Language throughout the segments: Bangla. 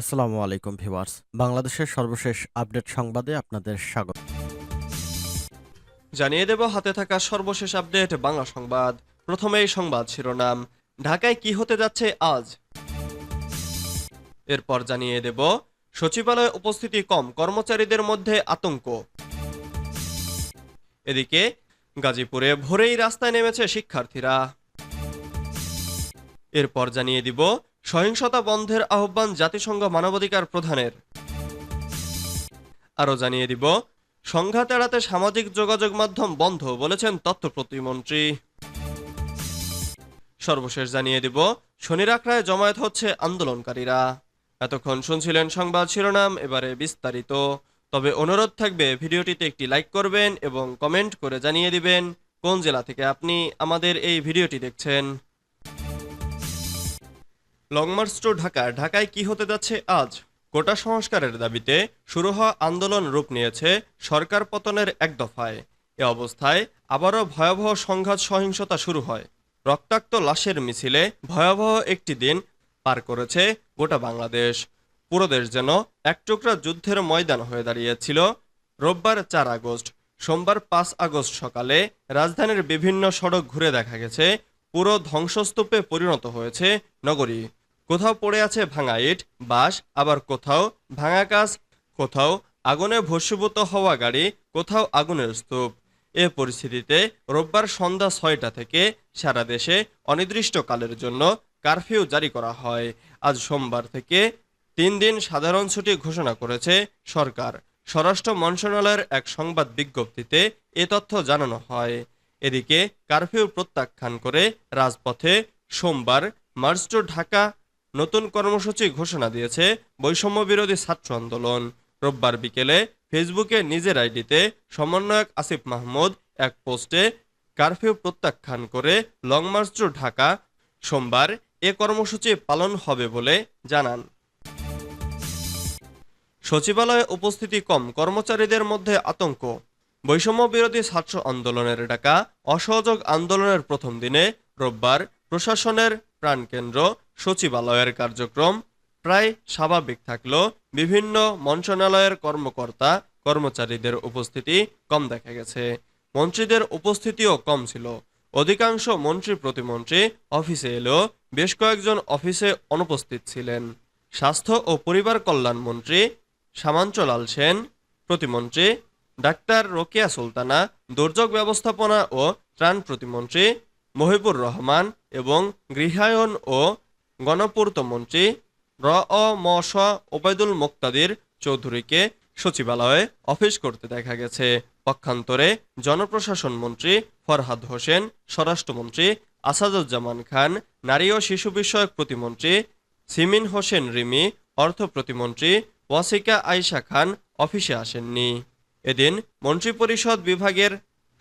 আসসালামু আলাইকুম, ভিউয়ার্স। বাংলাদেশের সর্বশেষ আপডেট সংবাদে আপনাদের স্বাগত। জানিয়ে দেব, হাতে থাকা সর্বশেষ আপডেট, বাংলা সংবাদ। প্রথমেই সংবাদ শিরোনাম। ঢাকায় কি হতে যাচ্ছে আজ? এরপর জানিয়ে দেব, সচিবালয়ে উপস্থিতি কম, কর্মচারীদের মধ্যে আতঙ্ক। এদিকে, গাজীপুরে ভোরেই রাস্তায় নেমেছে শিক্ষার্থীরা। এরপর জানিয়ে দিব সহিংসতা বন্ধের আহ্বান জাতিসংঘ মানবাধিকার প্রধানের। আরও জানিয়ে দিব, সংঘাত এড়াতে সামাজিক যোগাযোগ মাধ্যম বন্ধ বলেছেন তথ্য প্রতিমন্ত্রী সর্বশেষ জানিয়ে দিব, শনির আখড়ায় জমায়েত হচ্ছে আন্দোলনকারীরা। এতক্ষণ শুনছিলেন সংবাদ শিরোনাম, এবারে বিস্তারিত। তবে অনুরোধ থাকবে, ভিডিওটিতে একটি লাইক করবেন এবং কমেন্ট করে জানিয়ে দিবেন, কোন জেলা থেকে আপনি আমাদের এই ভিডিওটি দেখছেন। লং মার্চ টু ঢাকা, ঢাকায় কি হতে যাচ্ছে আজ? কোটা সংস্কারের দাবিতে শুরু হওয়া আন্দোলন রূপ নিয়েছে সরকার পতনের এক দফায়। এ অবস্থায় আবারও ভয়াবহ সংঘাত সহিংসতা শুরু হয়। রক্তাক্ত লাশের মিছিলে ভয়াবহ একটি দিন পার করেছে গোটা বাংলাদেশ। পুরো দেশ যেন এক টুকরা যুদ্ধের ময়দান হয়ে দাঁড়িয়েছিল রোববার চার আগস্ট। সোমবার পাঁচ আগস্ট সকালে রাজধানীর বিভিন্ন সড়ক ঘুরে দেখা গেছে, পুরো ধ্বংসস্তূপে পরিণত হয়েছে নগরী। কোথাও পড়ে আছে ভাঙা ইট, বাঁশ, আবার কোথাও ভাঙা কাজ কোথাও আগুনে ভস্মীভূত হওয়া গাড়ি, কোথাও আগুনের স্তূপ। এ পরিস্থিতিতে রোববার সন্ধ্যা ছয়টা থেকে সারা দেশে অনির্দিষ্টকালের জন্য কারফিউ জারি করা হয়। আজ সোমবার থেকে তিন দিন সাধারণ ছুটি ঘোষণা করেছে সরকার। স্বরাষ্ট্র মন্ত্রণালয়ের এক সংবাদ বিজ্ঞপ্তিতে এ তথ্য জানানো হয়। এদিকে কারফিউ প্রত্যাখ্যান করে রাজপথে সোমবার মার্চ টু ঢাকা নতুন কর্মসূচি ঘোষণা দিয়েছে বৈষম্য বিরোধী ছাত্র আন্দোলন। রোববার বিকেলে ফেসবুকে নিজের আইডিতে সমন্বয়ক আসিফ মাহমুদ এক পোস্টে কারফিউ প্রত্যাখ্যান করে লং মার্চ টু ঢাকা, সোমবার এ কর্মসূচি পালন হবে বলে জানান। সচিবালয়ে উপস্থিতি কম, কর্মচারীদের মধ্যে আতঙ্ক। বৈষম্য বিরোধী ছাত্র আন্দোলনের ডাকা অসহযোগ আন্দোলনের প্রথম দিনে রোববার প্রশাসনের প্রাণকেন্দ্র সচিবালয়ের কার্যক্রম প্রায় স্বাভাবিক থাকলেও বিভিন্ন মন্ত্রণালয়ের কর্মকর্তা, কর্মচারীদের উপস্থিতি কম দেখা গেছে। মন্ত্রীদের উপস্থিতিও কম ছিল। অধিকাংশ মন্ত্রী প্রতিমন্ত্রী অফিসে এলেও বেশ কয়েকজন অফিসে অনুপস্থিত ছিলেন। স্বাস্থ্য ও পরিবার কল্যাণ মন্ত্রী সামাঞ্চলাল সেন, প্রতিমন্ত্রী ডাক্তার রোকেয়া সুলতানা, দুর্যোগ ব্যবস্থাপনা ও ত্রাণ প্রতিমন্ত্রী মহিবুর রহমান এবং গৃহায়ন ও গণপূর্ত মন্ত্রী র অ ম স ওবায়দুল মোক্তাদির চৌধুরীকে সচিবালয়ে অফিস করতে দেখা গেছে। পক্ষান্তরে জনপ্রশাসন মন্ত্রী ফরহাদ হোসেন, স্বরাষ্ট্রমন্ত্রী আসাদুজ্জামান খান, নারী ও শিশু বিষয়ক প্রতিমন্ত্রী সিমিন হোসেন রিমি, অর্থ প্রতিমন্ত্রী ওয়াসিকা আয়েশা খান অফিসে আসেননি। এদিন মন্ত্রিপরিষদ বিভাগের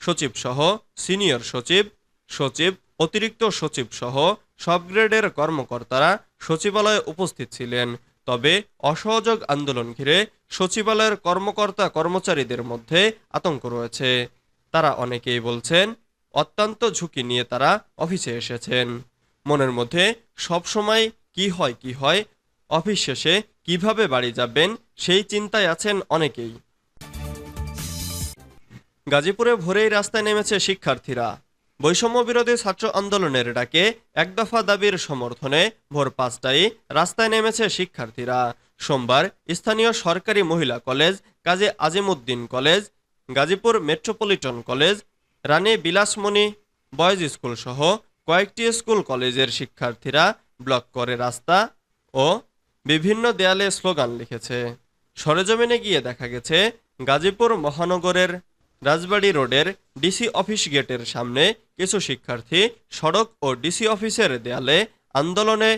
সচিব সহ সিনিয়র সচিব সচিব, অতিরিক্ত সচিব সহ সব গ্রেডের কর্মকর্তারা সচিবালয়ে উপস্থিত ছিলেন। তবে অসহযোগ আন্দোলন ঘিরে সচিবালয়ের কর্মকর্তা কর্মচারীদের মধ্যে আতঙ্ক রয়েছে। তারা অনেকেই বলছেন, অত্যন্ত ঝুঁকি নিয়ে তারা অফিসে এসেছেন। মনের মধ্যে, সবসময় কি হয় কি হয়, অফিস শেষে কীভাবে বাড়ি যাবেন, সেই চিন্তায় আছেন অনেকেই। গাজীপুরে ভোরেই রাস্তায় নেমেছে শিক্ষার্থীরা। বৈষম্য বিরোধী ছাত্র আন্দোলনের ডাকে এক দফা দাবির সমর্থনে ভোর পাঁচটায় রাস্তায় নেমেছে শিক্ষার্থীরা। সোমবার স্থানীয় সরকারি মহিলা college, Kazi Azimuddin college, Gazipur metropolitan college, Rani Bilasmoni boys school সহ কয়েকটি স্কুল কলেজের শিক্ষার্থীরা ব্লক করে রাস্তা ও বিভিন্ন দেয়ালে স্লোগান লিখেছে। সরেজমিনে গিয়ে দেখা গেছে, গাজীপুর মহানগরের রাজবাড়ী রোডের ডিসি অফিস গেটের সামনে কিছু শিক্ষার্থী সড়ক ও ডিসি অফিসের দেয়ালে আন্দোলনে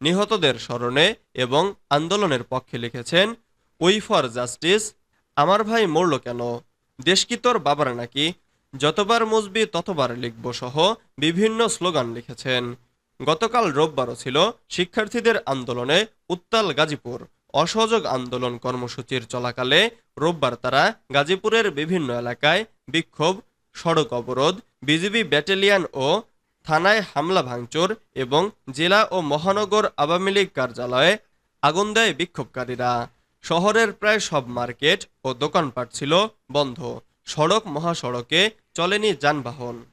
নিহতদের স্মরণে এবং আন্দোলনের পক্ষে লিখেছেন, উই ফর জাস্টিস, আমার ভাই মরল কেন? দেশ কি তোর বাবার নাকি? যতবার মুজবি ততবার লিখব সহ বিভিন্ন স্লোগান লিখেছেন। গতকাল রোববারও ছিল শিক্ষার্থীদের আন্দোলনে উত্তাল গাজীপুর। অসহযোগ আন্দোলন কর্মসূচির চলাকালে রোববার তারা গাজীপুরের বিভিন্ন এলাকায় বিক্ষোভ, সড়ক অবরোধ, বিজিবি ব্যাটালিয়ন ও থানায় হামলা ভাঙচুর এবং জেলা ও মহানগর আওয়ামী লীগ কার্যালয়ে আগুন দেয় বিক্ষোভকারীরা। শহরের প্রায় সব মার্কেট ও দোকানপাট ছিল বন্ধ। সড়ক মহাসড়কে চলেনি যানবাহন।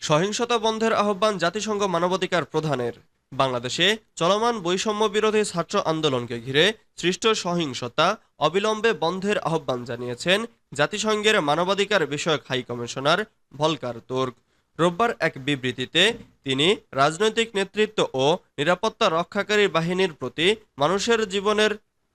সহিংসতা বন্ধের আহ্বান জাতিসংঘ মানবাধিকার প্রধানের। বাংলাদেশে চলমান বৈষম্য বিরোধী ছাত্র আন্দোলনকে ঘিরে সৃষ্ট সহিংসতা অবিলম্বে বন্ধের আহ্বান জানিয়েছেন জাতিসংঘের মানবাধিকার বিষয়ক হাই কমিশনার ভলকার তুর্ক। রোববার এক বিবৃতিতে তিনি রাজনৈতিক নেতৃত্ব ও নিরাপত্তা রক্ষাকারী বাহিনীর প্রতি মানুষের জীবনের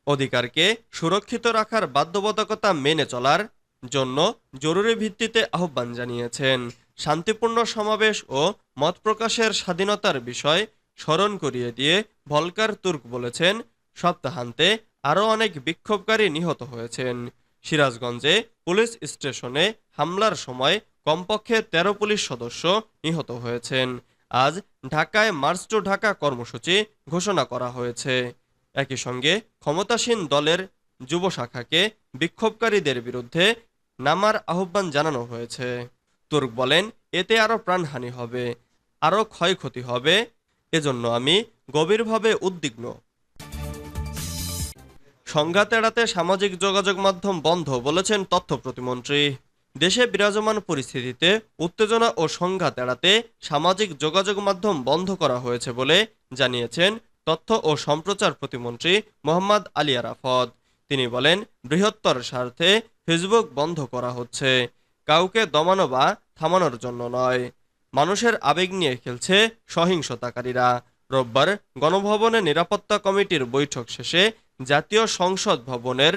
অধিকারকে সুরক্ষিত রাখার বাধ্যবাধকতা মেনে চলার জন্য জরুরি ভিত্তিতে আহ্বান জানিয়েছেন। শান্তিপূর্ণ সমাবেশ ও মত প্রকাশের স্বাধীনতার বিষয় স্মরণ করিয়ে দিয়ে ভলকার তুর্ক বলেছেন, সপ্তাহান্তে আরও অনেক বিক্ষোভকারী নিহত হয়েছেন। সিরাজগঞ্জে পুলিশ স্টেশনে হামলার সময় কমপক্ষে ১৩ পুলিশ সদস্য নিহত হয়েছেন। আজ ঢাকায় মার্চ টু ঢাকা কর্মসূচি ঘোষণা করা হয়েছে। একই সঙ্গে ক্ষমতাসীন দলের যুব শাখাকে বিক্ষোভকারীদের বিরুদ্ধে নামার আহ্বান জানানো হয়েছে। তুর্ক বলেন, এতে আরও প্রাণহানি হবে, আরও ক্ষয়ক্ষতি হবে এজন্য আমি গভীরভাবে উদ্বিগ্ন। সংঘাত এড়াতে সামাজিক যোগাযোগ মাধ্যম বন্ধ বলেছেন তথ্য প্রতিমন্ত্রী। দেশে বিরাজমান পরিস্থিতিতে উত্তেজনা ও সংঘাত এড়াতে সামাজিক যোগাযোগ মাধ্যম বন্ধ করা হয়েছে বলে জানিয়েছেন তথ্য ও সম্প্রচার প্রতিমন্ত্রী মোহাম্মদ আলী আরাফত। তিনি বলেন, বৃহত্তর স্বার্থে ফেসবুক বন্ধ করা হচ্ছে। কাউকে দমানো বা থামানোর জন্য নয়। মানুষের আবেগ নিয়ে খেলছে সহিংসতাকারীরা। রোববার গণভবনে নিরাপত্তা কমিটির বৈঠক শেষে জাতীয় সংসদ ভবনের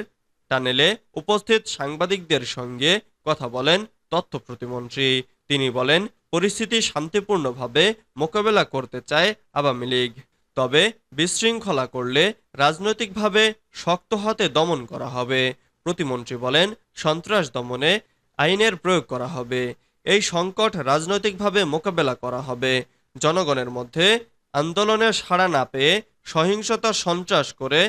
টানেলে উপস্থিত সাংবাদিকদের সঙ্গে কথা বলেন তথ্য প্রতিমন্ত্রী। তিনি বলেন, পরিস্থিতি শান্তিপূর্ণভাবে মোকাবেলা করতে চায় আওয়ামী লীগ। তবে বিশৃঙ্খলা করলে রাজনৈতিকভাবে শক্ত হাতে দমন করা হবে। প্রতিমন্ত্রী বলেন, সন্ত্রাস দমনে আইনের প্রয়োগ করা হবে। এই সংকট রাজনৈতিকভাবে মোকাবেলা করা হবে। জনগণের মধ্যে আন্দোলনের সাড়া না পেয়ে সহিংসতা সন্ত্রাস করে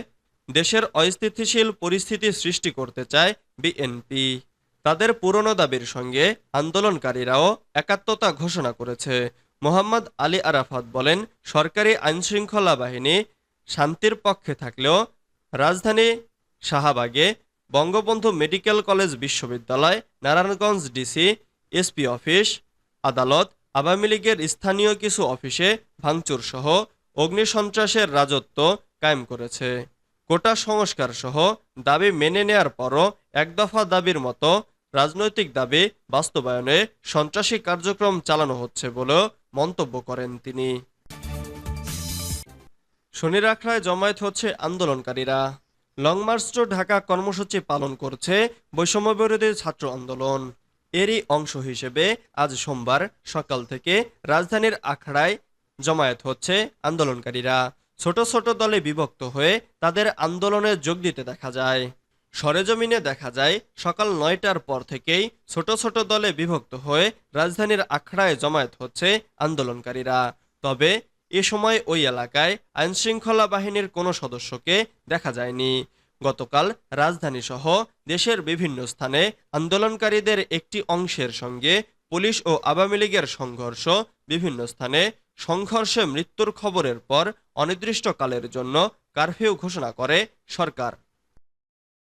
দেশের অস্থিতিশীল পরিস্থিতি সৃষ্টি করতে চায় বিএনপি। তাদের পুরনো দাবির সঙ্গে আন্দোলনকারীরাও একাত্মতা ঘোষণা করেছে। মোহাম্মদ আলী আরাফাত বলেন, সরকারি আইনশৃঙ্খলা বাহিনী শান্তির পক্ষে থাকলেও রাজধানী শাহবাগে বঙ্গবন্ধু মেডিকেল কলেজ বিশ্ববিদ্যালয়, নারায়ণগঞ্জ ডিসি এসপি অফিস, আদালত, আওয়ামী লীগের স্থানীয় কিছু অফিসে ভাঙচুর সহ অগ্নিসন্ত্রাসের রাজত্ব কায়েম করেছে। কোটা সংস্কার সহ দাবি মেনে নেয়ার পরও এক দফা দাবির মতো রাজনৈতিক দাবি বাস্তবায়নে সন্ত্রাসী কার্যক্রম চালানো হচ্ছে বলেও মন্তব্য করেন তিনি। শনির আখড়ায় জমায়েত হচ্ছে আন্দোলনকারীরা। লং মার্চ টু ঢাকা কর্মসূচি পালন করছে বৈষম্য বিরোধী ছাত্র আন্দোলন। এরই অংশ হিসেবে আজ সোমবার সকাল থেকে রাজধানীর আখড়ায় জমায়েত হচ্ছে আন্দোলনকারীরা। ছোট ছোট দলে বিভক্ত হয়ে তাদের আন্দোলনে যোগ দিতে দেখা যায়। সরেজমিনে দেখা যায়, সকাল নয়টার পর থেকেই ছোট ছোট দলে বিভক্ত হয়ে রাজধানীর আখড়ায় জমায়েত হচ্ছে আন্দোলনকারীরা। তবে এ সময় ওই এলাকায় আইনশৃঙ্খলা বাহিনীর কোনো সদস্যকে দেখা যায়নি। গতকাল রাজধানীসহ দেশের বিভিন্ন স্থানে আন্দোলনকারীদের একটি অংশের সঙ্গে পুলিশ ও আওয়ামী লীগের সংঘর্ষ, বিভিন্ন স্থানে সংঘর্ষে মৃত্যুর খবরের পর অনির্দিষ্টকালের জন্য কারফিউ ঘোষণা করে সরকার।